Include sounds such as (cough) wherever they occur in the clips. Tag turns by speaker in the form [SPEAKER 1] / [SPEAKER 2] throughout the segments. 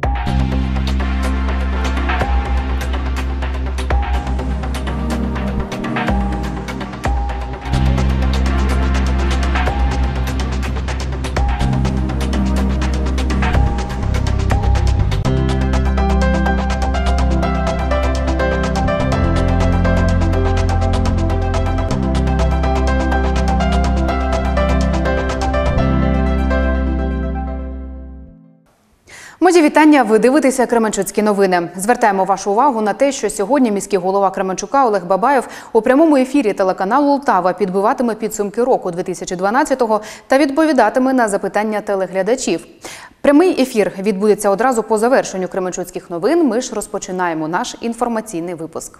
[SPEAKER 1] you Вітання. Ви дивитеся Кременчуцькі новини. Звертаємо вашу увагу на те, що сьогодні міський голова Кременчука Олег Бабаєв у прямому ефірі телеканалу Лтава підбиватиме підсумки року 2012-го та відповідатиме на запитання телеглядачів. Прямий ефір відбудеться одразу по завершенню Кременчуцьких новин. Ми ж розпочинаємо наш інформаційний випуск.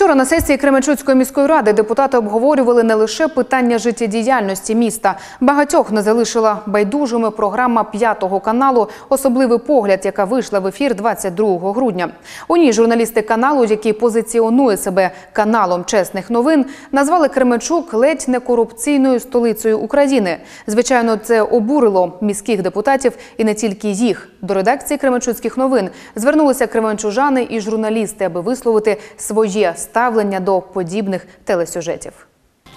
[SPEAKER 1] Вчора на сесії Кременчуцької міської ради депутати обговорювали не лише питання життєдіяльності міста. Багатьох не залишила байдужими програма п'ятого каналу Особливий погляд, яка вийшла в ефір 22 грудня. У ній журналісти каналу, який позиціонує себе каналом чесних новин, назвали Кременчук ледь не корупційною столицею України. Звичайно, це обурило міських депутатів і не тільки їх. До редакції Кременчуцьких новин звернулися кременчужани і журналісти, аби висловити своє ставлення до подібних телесюжетів.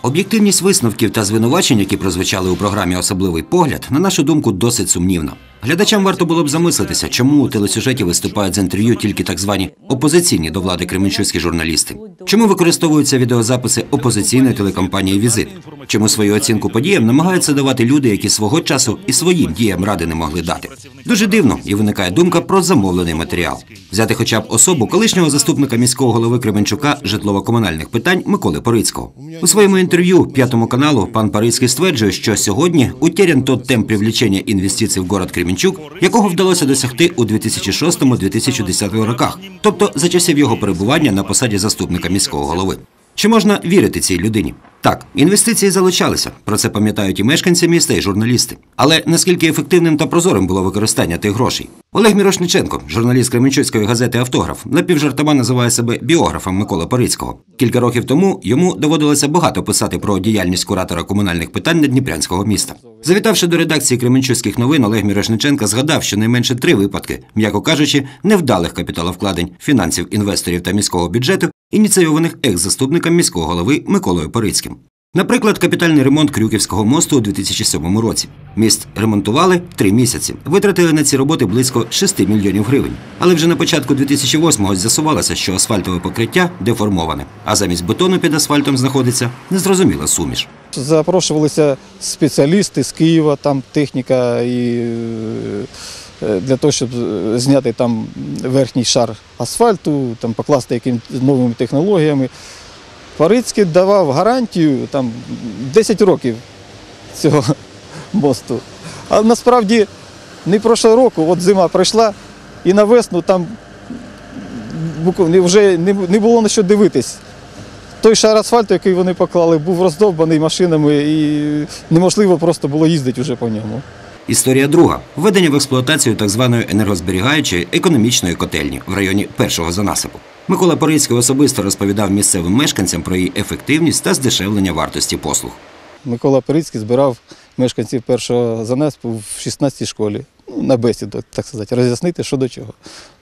[SPEAKER 2] Об'єктивність висновків та звинувачень, які прозвучали у програмі Особливий погляд, на нашу думку, досить сумнівна. Глядачам варто було б замислитися, чому у телесюжеті виступають з інтерв'ю тільки так звані опозиційні до влади кременчуцькі журналісти. Чому використовуються відеозаписи опозиційної телекомпанії Візит? Чому свою оцінку подіям намагаються давати люди, які свого часу і своїм діям ради не могли дати? Дуже дивно і виникає думка про замовлений матеріал. Взяти хоча б особу колишнього заступника міського голови Кременчука житлово-комунальних питань Миколи Порицького. У своєму інтерв'ю п'ятому каналу пан Парицький стверджує, що сьогодні утерян тот темп привлечення інвестицій в город Кременчук, якого вдалося досягти у 2006-2010 роках, тобто за часів його перебування на посаді заступника міського голови. Чи можна вірити цій людині? Так, інвестиції залучалися. Про це пам'ятають і мешканці міста, і журналісти. Але наскільки ефективним та прозорим було використання тих грошей? Олег Мірошниченко, журналіст Кременчуцької газети Автограф, напівжартома називає себе біографом Миколи Порицького. Кілька років тому йому доводилося багато писати про діяльність куратора комунальних питань Надніпрянського міста. Завітавши до редакції Кременчуцьких новин, Олег Мірошниченко згадав, що найменше три випадки, м'яко кажучи, невдалих капіталовкладень фінансів інвесторів та міського бюджету ініційованих екс-заступником міського голови Миколою Порицьким. Наприклад, капітальний ремонт Крюківського мосту у 2007 році. Міст ремонтували три місяці. Витратили на ці роботи близько 6 мільйонів гривень. Але вже на початку 2008-го з'ясувалося, що асфальтове покриття деформоване, а замість бетону під асфальтом знаходиться незрозуміла суміш.
[SPEAKER 3] Запрошувалися спеціалісти з Києва, там техніка і е, для того, щоб зняти там верхній шар асфальту, там покласти якимись новими технологіями. Парицький давав гарантію там 10 років цього (laughs) мосту. А насправді не прошлого року, от зима прийшла, і на весну там вже не було на що дивитись. Той шар асфальту, який вони поклали, був роздовбаний машинами і неможливо просто було їздити вже по ньому.
[SPEAKER 2] Історія друга введення в експлуатацію так званої енергозберігаючої економічної котельні в районі першого занасипу. Микола Порицький особисто розповідав місцевим мешканцям про її ефективність та здешевлення вартості послуг.
[SPEAKER 3] Микола Парицький збирав мешканців першого занеспу в 16-й школі ну, на бесіду, так сказати, роз'яснити, що до чого.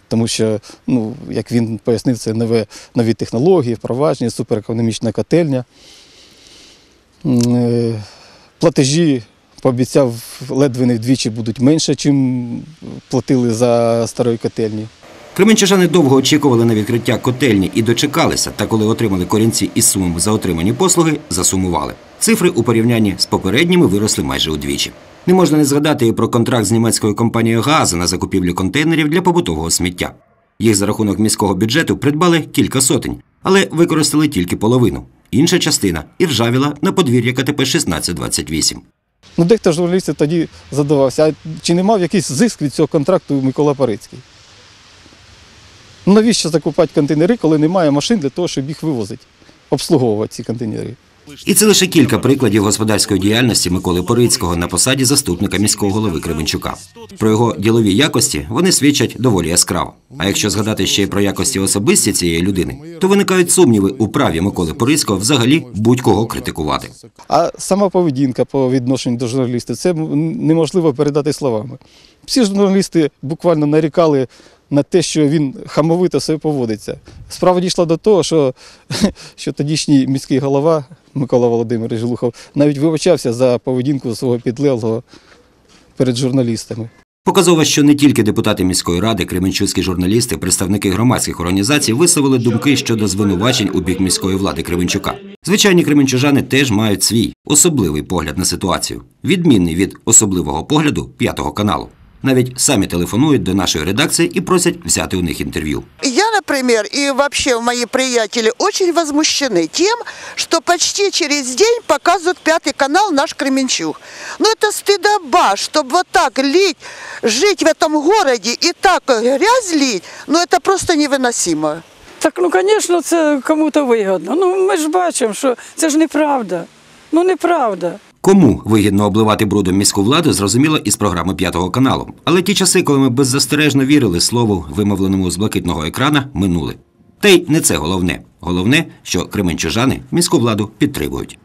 [SPEAKER 3] Тому що, ну, як він пояснив, це нове, нові технології, впровадження, суперекономічна котельня. Е, Платежі пообіцяв ледве не вдвічі будуть менше, ніж платили за старої котельні.
[SPEAKER 2] Кременчужани довго очікували на відкриття котельні і дочекалися, та коли отримали корінці із сумами за отримані послуги, засумували. Цифри у порівнянні з попередніми виросли майже удвічі. Не можна не згадати і про контракт з німецькою компанією ГАЗ на закупівлю контейнерів для побутового сміття. Їх за рахунок міського бюджету придбали кілька сотень, але використали тільки половину. Інша частина іржавіла на подвір'я КТП 1628.
[SPEAKER 3] Ну, дехто журналістів тоді задавався, а чи не мав якийсь зиск від цього контракту Микола Парицький? Ну, навіщо закупати контейнери, коли немає машин для того, щоб їх вивозити, обслуговувати ці контейнери?
[SPEAKER 2] І це лише кілька прикладів господарської діяльності Миколи Порицького на посаді заступника міського голови Кременчука. Про його ділові якості вони свідчать доволі яскраво. А якщо згадати ще й про якості особисті цієї людини, то виникають сумніви у праві Миколи Порицького взагалі будь-кого критикувати.
[SPEAKER 3] А сама поведінка по відношенню до журналістів це неможливо передати словами. Всі журналісти буквально нарікали на те, що він хамовито себе поводиться. Справа дійшла до того, що, (laughs) що тодішній міський голова Микола Володимирович Глухов навіть вибачався за поведінку свого підлеглого перед журналістами.
[SPEAKER 2] Показово, що не тільки депутати міської ради, кременчуцькі журналісти, представники громадських організацій висловили думки щодо звинувачень у бік міської влади Кременчука. Звичайні кременчужани теж мають свій особливий погляд на ситуацію, відмінний від особливого погляду п'ятого каналу Навіть самі телефонують до нашої редакції і просять взяти у них інтерв'ю.
[SPEAKER 4] Я, например, и вообще мои приятели очень возмущены тем, что почти через день показывают пятый канал наш Кременчуг. Ну это стыдоба, чтобы вот так лить, жить в этом городе и так грязь лить, ну это просто невыносимо.
[SPEAKER 5] Так, ну, звісно, це кому-то вигодно. Ну, ми ж бачимо, що це ж неправда. Ну, неправда.
[SPEAKER 2] Кому вигідно обливати брудом міську владу, зрозуміло із програми п'ятого каналу. Але ті часи, коли ми беззастережно вірили слову, вимовленому з блакитного екрана, минули. Та й не це головне. Головне, що кременчужани міську владу підтримують.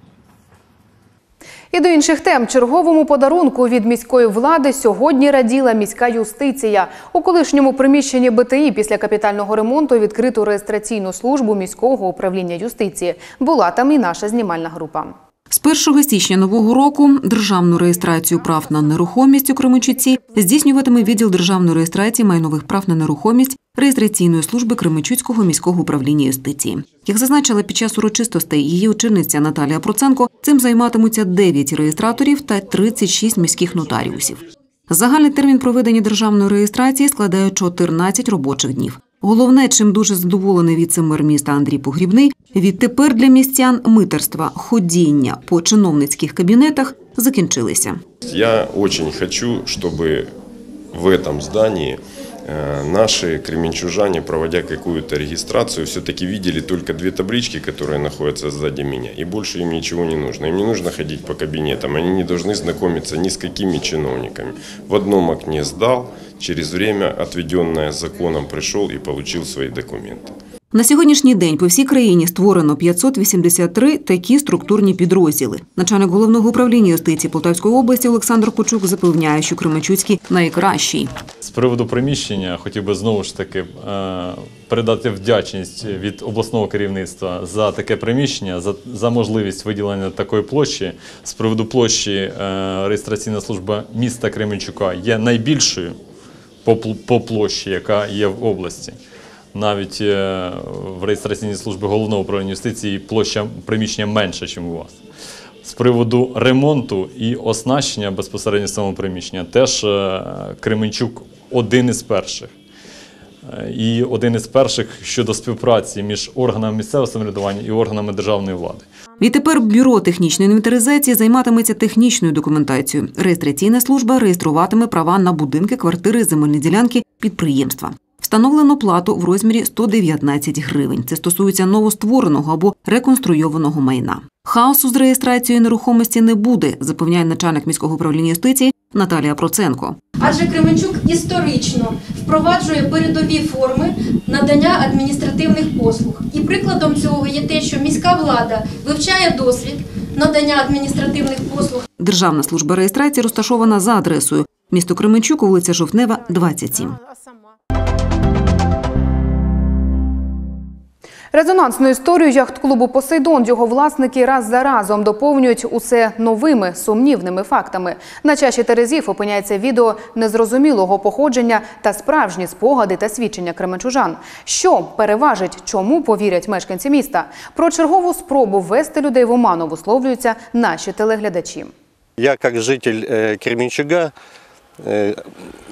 [SPEAKER 1] І до інших тем черговому подарунку від міської влади сьогодні раділа міська юстиція. У колишньому приміщенні БТІ після капітального ремонту відкрито реєстраційну службу міського управління юстиції. Була там і наша знімальна група.
[SPEAKER 6] З 1 січня нового року державну реєстрацію прав на нерухомість у Кременчуці здійснюватиме відділ державної реєстрації майнових прав на нерухомість реєстраційної служби Кременчуцького міського управління юстиції. Як зазначила під час урочистостей її очільниця Наталія Проценко, цим займатимуться 9 реєстраторів та 36 міських нотаріусів. Загальний термін проведення державної реєстрації складає 14 робочих днів. Головне, чим дуже задоволений віце-мер міста Андрій Погрібний, відтепер для містян митерства, ходіння по чиновницьких кабінетах закінчилися.
[SPEAKER 7] Я очень хочу, чтобы в этом здании э, наши кременчужане, проводя какую-то регистрацию, все-таки видели только две таблички, которые находятся сзади меня, и больше им ничего не нужно. Им не нужно ходить по кабинетам, они не должны знакомиться ни с какими чиновниками. В одном окне сдал, через время, отведенное законом, пришел и получил свои документы.
[SPEAKER 6] На сьогоднішній день по всій країні створено 583 такі структурні підрозділи. Начальник головного управління юстиції Полтавської області Олександр Кучук запевняє, що Кременчуцький найкращий.
[SPEAKER 8] З приводу приміщення хотів би знову ж таки е, передати вдячність від обласного керівництва за таке приміщення, за, за можливість виділення такої площі. З приводу площі е, реєстраційна служба міста Кременчука є найбільшою по, по площі, яка є в області. Навіть е, в реєстраційній службі головного управління юстиції площа приміщення менша, ніж у вас. З приводу ремонту і оснащення безпосередньо самого приміщення, теж е, Кременчук один із перших. Е, І один із перших щодо співпраці між органами місцевого самоврядування і органами державної влади.
[SPEAKER 6] Відтепер бюро технічної інвентаризації займатиметься технічною документацією. Реєстраційна служба реєструватиме права на будинки, квартири, земельні ділянки, підприємства. Встановлено плату в розмірі 119 гривень. Це стосується новоствореного або реконструйованого майна. Хаосу з реєстрацією нерухомості не буде, запевняє начальник міського управління юстиції Наталія Проценко.
[SPEAKER 9] Адже Кременчук історично впроваджує передові форми надання адміністративних послуг. І прикладом цього є те, що міська влада вивчає досвід надання адміністративних послуг
[SPEAKER 6] Державна служба реєстрації розташована за адресою місто Кременчук, вулиця Жовтнева, 27.
[SPEAKER 1] Резонансну історію яхт-клубу Посейдон його власники раз за разом доповнюють усе новими сумнівними фактами. На чаші терезів опиняється відео незрозумілого походження та справжні спогади та свідчення кременчужан. Що переважить, чому повірять мешканці міста? Про чергову спробу ввести людей в оману висловлюються наші телеглядачі.
[SPEAKER 10] Я как житель э, Кременчуга, э,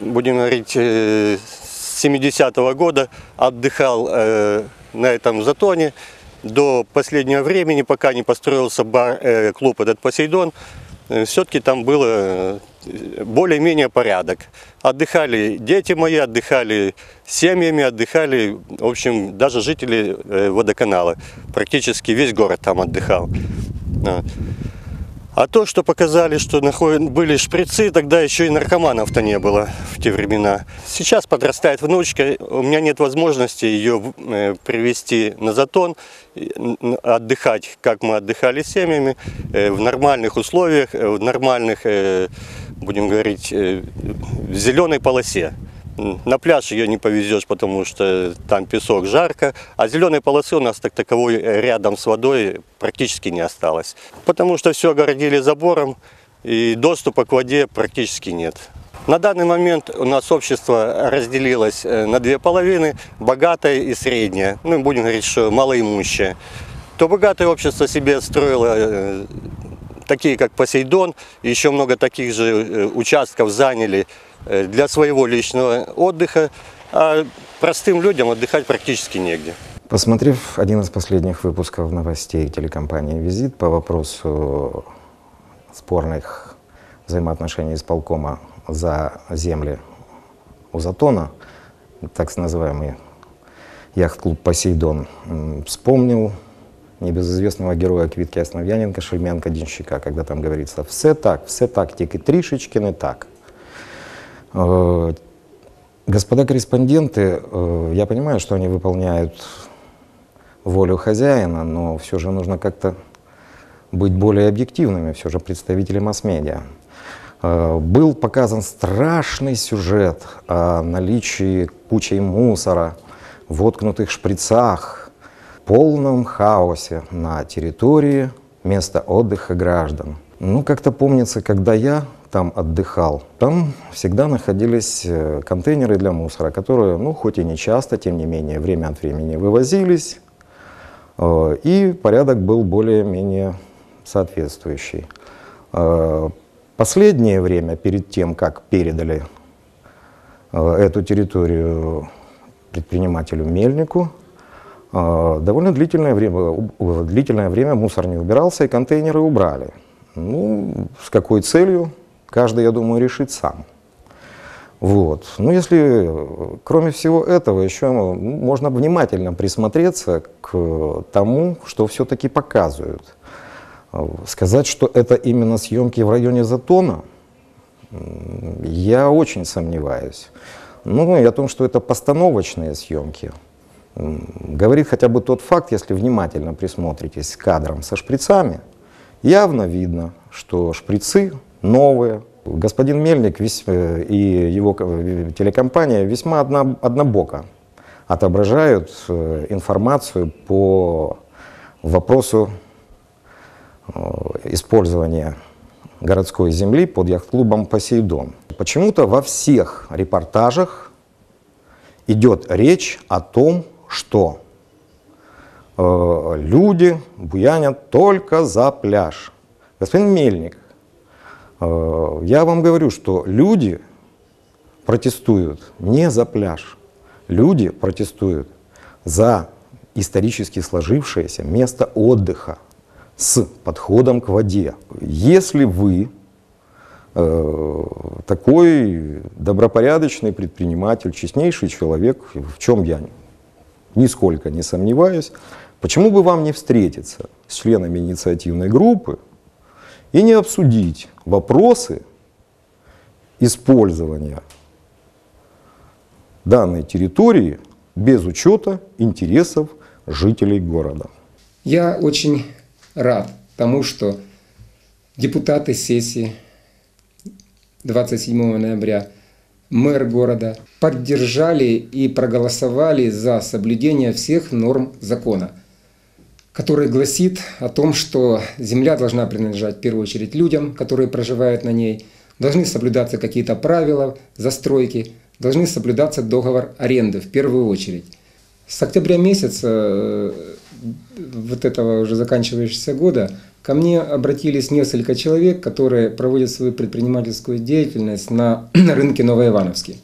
[SPEAKER 10] будем говорить, э, с 70-го года отдыхал э, на этом затоне до последнего времени, пока не построился бар, э, клуб этот «Посейдон». все-таки там было э, более-менее порядок. Отдыхали дети мои, отдыхали семьями, отдыхали, в общем, даже жители э, водоканала. Практически весь город там отдыхал. А. То, что показали, что были шприцы, тогда еще и наркоманов-то не было в те времена. Сейчас подрастает внучка, у меня нет возможности ее э, привести на затон, отдыхать, как мы отдыхали семьями, э, в нормальных условиях, э, в нормальных, будем говорить, в зеленой полосе. На пляж ее не повезешь, потому что там песок, жарко, а зеленой полосы у нас так таковой э, рядом с водой практически не осталось. Потому что все огородили забором, и доступа к воде практически нет. На данный момент у нас общество разделилось э, на две половины, богатое и среднее. Ну, будем говорить, что малоимущее. То богатое общество себе строило э, такие как Посейдон, еще много таких же участков заняли для своего личного отдыха, а простым людям отдыхать практически негде.
[SPEAKER 11] Посмотрев один из последних выпусков новостей телекомпании «Визит» по вопросу спорных взаимоотношений исполкома за земли у Затона, так называемый яхт-клуб «Посейдон», вспомнил небезызвестного героя Квитки Основ'яненка Шельменка Денщика, когда там говорится «все так, все так, тільки трішечки не так». Э, Господа корреспонденты, э, я понимаю, что они выполняют волю хозяина, но все же нужно как-то быть более объективными, все же представители масс-медиа. Э, Был показан страшный сюжет о наличии кучей мусора, воткнутых шприцах, полном хаосе на территории места отдыха граждан. Ну, как-то помнится, когда я там отдыхал, там всегда находились э, контейнеры для мусора, которые, ну, хоть и не часто, тем не менее, время от времени вывозились, э, и порядок был более-менее соответствующий. Э, Последнее время, перед тем, как передали эту территорию предпринимателю Мельнику, довольно длительное время, длительное время мусор не убирался и контейнеры убрали. Ну, с какой целью, каждый, я думаю, решит сам. Вот. Ну, если, кроме всего этого, еще ну, можно внимательно присмотреться к тому, что все-таки показывают. Сказать, что это именно съемки в районе Затона, я очень сомневаюсь. Ну и о том, что это постановочные съемки, говорит хотя бы тот факт, если внимательно присмотритесь к кадрам со шприцами, явно видно, что шприцы новые. Господин Мельник э, и его э, телекомпания весьма одно- однобоко отображают э, информацию по вопросу использования городской земли под яхт-клубом «Посейдон». Почему-то во всех репортажах идет речь о том, что люди буянят только за пляж. Господин Мельник, я вам говорю, что люди протестуют не за пляж. Люди протестуют за исторически сложившееся место отдыха с подходом к воде. Если вы э, такой добропорядочный предприниматель, честнейший человек, в чем я нисколько не сомневаюсь, почему бы вам не встретиться с членами инициативной группы и не обсудить вопросы использования данной территории без учета интересов жителей города.
[SPEAKER 12] Я очень рад тому, что депутаты сессии 27 ноября, мэр города поддержали и проголосовали за соблюдение всех норм закона, который гласит о том, что земля должна принадлежать в первую очередь людям, которые проживают на ней, должны соблюдаться какие-то правила застройки, должны соблюдаться договор аренды в первую очередь. С октября месяца э, вот этого уже заканчивающегося года ко мне обратились несколько человек, которые проводят свою предпринимательскую деятельность на (clears throat) рынке Новоивановский.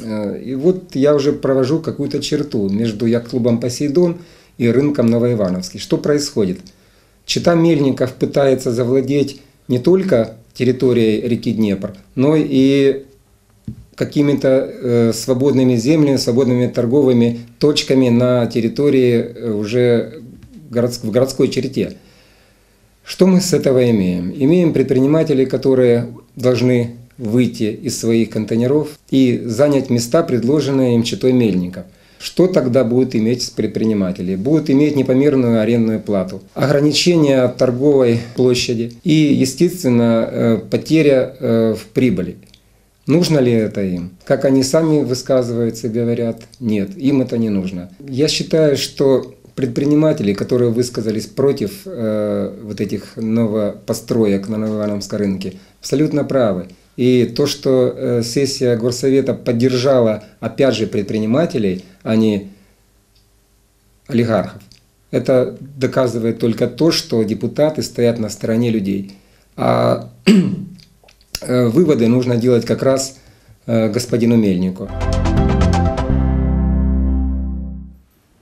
[SPEAKER 12] Э, И вот я уже провожу какую-то черту между яхт-клубом «Посейдон» и рынком Новоивановский. Что происходит? Чита Мельников пытается завладеть не только территорией реки Днепр, но и какими-то э, свободными землями, свободными торговыми точками на территории э, уже городс- в городской черте. Что мы с этого имеем? Имеем предпринимателей, которые должны выйти из своих контейнеров и занять места, предложенные им читой мельников. Что тогда будут иметь предприниматели? Будут иметь непомерную арендную плату, ограничение торговой площади и, естественно, э, потеря э, в прибыли. Нужно ли это им? Как они сами высказываются и говорят, нет, им это не нужно. Я считаю, что предприниматели, которые высказались против э, вот этих новопостроек на Новоивановском рынке, абсолютно правы. И то, что э, сессия Горсовета поддержала, опять же, предпринимателей, а не олигархов, это доказывает только то, что депутаты стоят на стороне людей. А (clears throat) э, выводы нужно делать как раз э, господину Мельнику.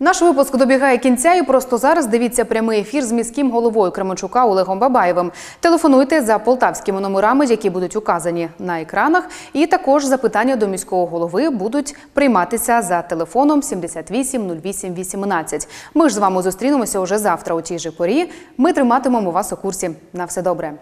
[SPEAKER 1] Наш випуск добігає кінця і просто зараз дивіться прямий ефір з міським головою Кременчука Олегом Бабаєвим. Телефонуйте за полтавськими номерами, які будуть указані на екранах. І також запитання до міського голови будуть прийматися за телефоном 78 08 18. Ми ж з вами зустрінемося уже завтра у тій же порі. Ми триматимемо вас у курсі. На все добре.